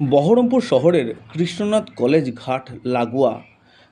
বহরমপুর শহরের কৃষ্ণনাথ কলেজ ঘাট লাগোয়া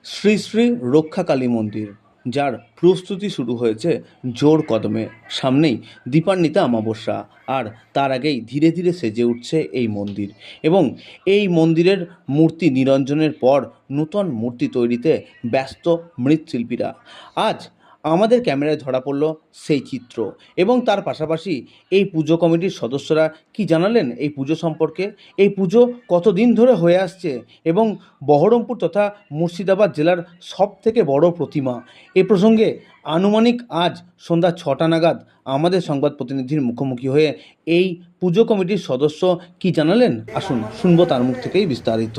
শ্রী শ্রী রক্ষাকালী মন্দির, যার প্রস্তুতি শুরু হয়েছে জোর কদমে। সামনেই দীপান্বিতা অমাবস্যা, আর তার আগেই ধীরে ধীরে সেজে উঠছে এই মন্দির। এবং এই মন্দিরের মূর্তি নিরঞ্জনের পর নূতন মূর্তি তৈরিতে ব্যস্ত মৃৎশিল্পীরা। আজ আমাদের ক্যামেরায় ধরা পড়ল সেই চিত্র এবং তার পাশাপাশি এই পুজো কমিটির সদস্যরা কি জানালেন এই পুজো সম্পর্কে? এই পুজো কতদিন ধরে হয়ে আসছে এবং বহরমপুর তথা মুর্শিদাবাদ জেলার সব থেকে বড় প্রতিমা? এ প্রসঙ্গে আনুমানিক আজ সন্ধ্যা ছটা নাগাদ আমাদের সংবাদ প্রতিনিধির মুখোমুখি হয়ে এই পুজো কমিটির সদস্য কি জানালেন? আসুন, শুনব তার মুখ থেকেই বিস্তারিত।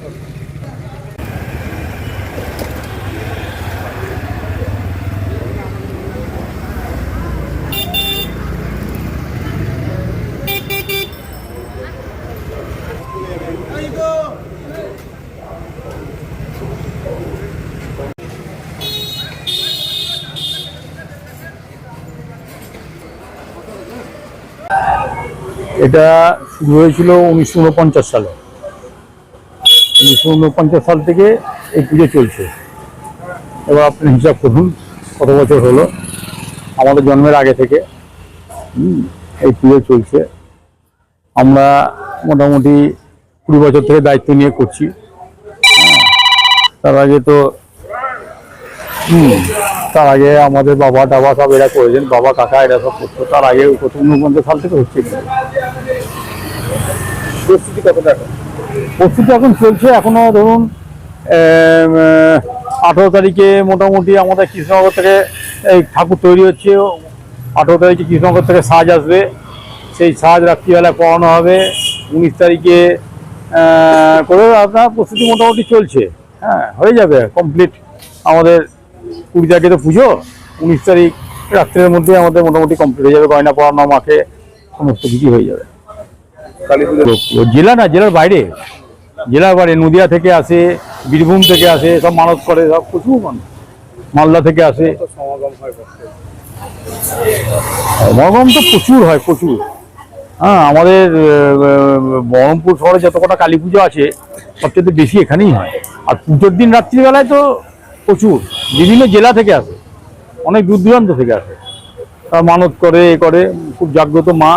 এটা শুরু হয়েছিল উনিশশো উনপঞ্চাশ সালে। উনিশশো উনপঞ্চাশ সাল থেকে এই পুজো চলছে। এবার আপনি হিসাব করুন কত বছর হলো। আমাদের জন্মের আগে থেকে এই পুজো চলছে। আমরা মোটামুটি কুড়ি বছর থেকে দায়িত্ব নিয়ে করছি। তার আগে তো তার আগে আমাদের বাবা টাবা সব এরা করেছেন, বাবা, কাকা এরা সব করতো। তার আগে প্রথম উনপঞ্চাশ সাল থেকে হচ্ছে। এখন? প্রস্তুতি এখন চলছে। এখনও ধরুন আঠেরো তারিখে মোটামুটি আমাদের কৃষ্ণনগর থেকে এই ঠাকুর তৈরি হচ্ছে। আঠেরো তারিখে কৃষ্ণনগর থেকে সাজ আসবে। সেই সাজ রাত্রিবেলা পড়ানো হবে। উনিশ তারিখে করে আপনার প্রস্তুতি মোটামুটি চলছে। হ্যাঁ হয়ে যাবে কমপ্লিট আমাদের কুড়ি তারিখে তো পুজো। উনিশ তারিখ রাত্রের মধ্যে আমাদের মোটামুটি কমপ্লিট হয়ে যাবে। গয়না পড়ানো মাকে সমস্ত কিছু হয়ে যাবে। জেলা না জেলার বাইরে। জেলার বাইরে নদিয়া থেকে আসে বীরভূম থেকে আসে সব মানত করে সব প্রচুর মানুষ। মালদা থেকে আসে। হয়। সমাগম তো প্রচুর হয় প্রচুর। হ্যাঁ আমাদের বহরমপুর শহরে যত কটা কালী পুজো আছে সবচেয়ে বেশি এখানেই হয়। আর পুজোর দিন রাত্রিবেলায় তো প্রচুর। বিভিন্ন জেলা থেকে আসে। অনেক দূর দূরান্ত থেকে আসে। তারা মানত করে এ করে। খুব জাগ্রত মা।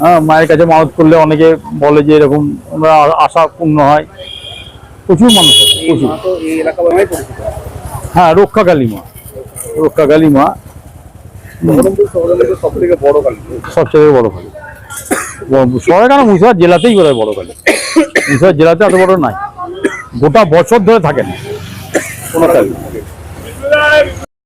হ্যাঁ মায়ের কাছে মানত করলে অনেকে বলে যে এরকম আমরা আশা পূর্ণ হয়। প্রচুর মানুষ আছে প্রচুর। হ্যাঁ রক্ষাকালী মা। রক্ষাকালী মা। মধ্যে বড় কালী। সবচেয়ে বড় কালী। শহরে কেন? মুর্শিদাবাদ জেলাতেই বোধ হয় বড় কালী। মুর্শিদাবাদ জেলাতে এত বড় নাই। গোটা বছর ধরে থাকে না কোনো কালী।